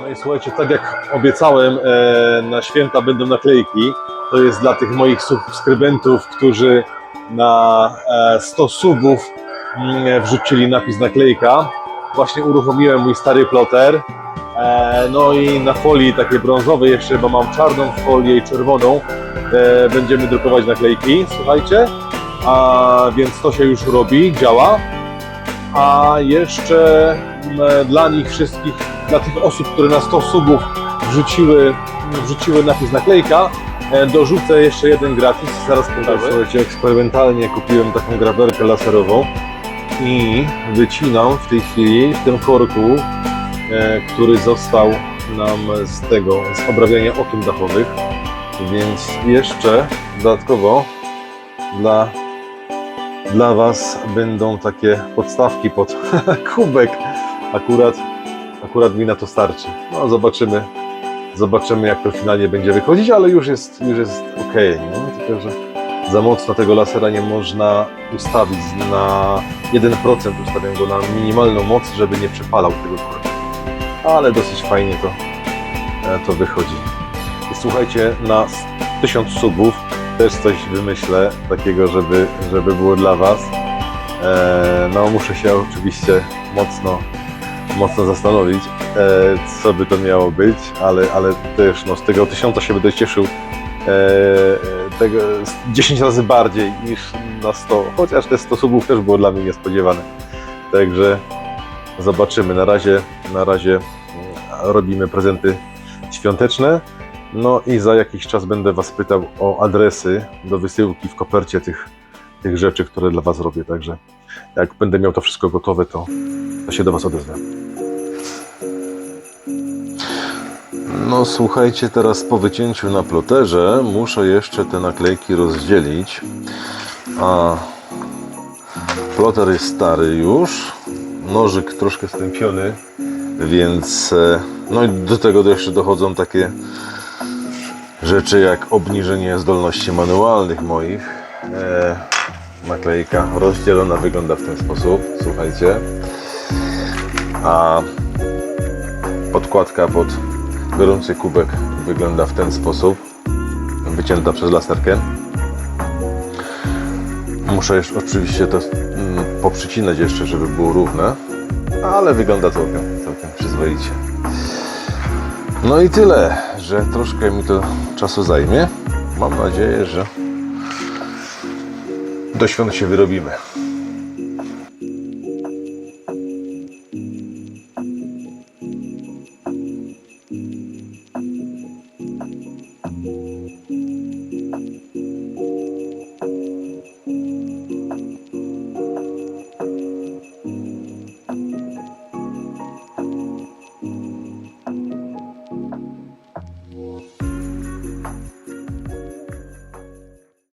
No i słuchajcie, tak jak obiecałem, e, na święta będą naklejki. To jest dla tych moich subskrybentów, którzy na e, 100 subów mm, wrzucili napis naklejka. Właśnie uruchomiłem mój stary ploter. E, no i na folii takiej brązowej jeszcze, bo mam czarną folię i czerwoną, e, będziemy drukować naklejki, słuchajcie. A więc to się już robi, działa. A jeszcze mm, dla nich wszystkich, dla tych osób, które na 100 subów wrzuciły, wrzuciły napis naklejka, e, dorzucę jeszcze jeden gratis, zaraz pokażę. Słuchajcie, eksperymentalnie kupiłem taką grawerkę laserową i wycinam w tej chwili w tym korku, e, który został nam z tego, z obrabiania okien dachowych, więc jeszcze dodatkowo dla dla Was będą takie podstawki pod kubek. Akurat, akurat mi na to starczy. No zobaczymy, zobaczymy jak to finalnie będzie wychodzić, ale już jest, już jest ok. No, tylko, że za mocno tego lasera nie można ustawić. Na 1% ustawiam go na minimalną moc, żeby nie przepalał tego korku. Ale dosyć fajnie to, e, to wychodzi. I słuchajcie, na 1000 subów też coś wymyślę takiego, żeby, żeby było dla Was. E, no muszę się oczywiście mocno, mocno zastanowić, e, co by to miało być, ale, ale też no, z tego tysiąca się będę cieszył e, tego, z 10 razy bardziej niż na 100, chociaż te 100 subów też było dla mnie niespodziewane. Także zobaczymy. Na razie, na razie mm, robimy prezenty świąteczne. No i za jakiś czas będę Was pytał o adresy do wysyłki w kopercie tych, tych rzeczy, które dla Was robię. Także jak będę miał to wszystko gotowe, to, to się do Was odezwę. No słuchajcie, teraz po wycięciu na ploterze muszę jeszcze te naklejki rozdzielić. A ploter jest stary już, nożyk troszkę stępiony, więc e, no i do tego jeszcze dochodzą takie rzeczy jak obniżenie zdolności manualnych moich. E, naklejka rozdzielona wygląda w ten sposób, słuchajcie. A podkładka pod gorący kubek wygląda w ten sposób, wycięta przez laserkę. Muszę jeszcze oczywiście to mm, poprzycinać jeszcze, żeby było równe, ale wygląda całkiem, całkiem przyzwoicie. No i tyle, że troszkę mi to czasu zajmie. Mam nadzieję, że do świąt się wyrobimy.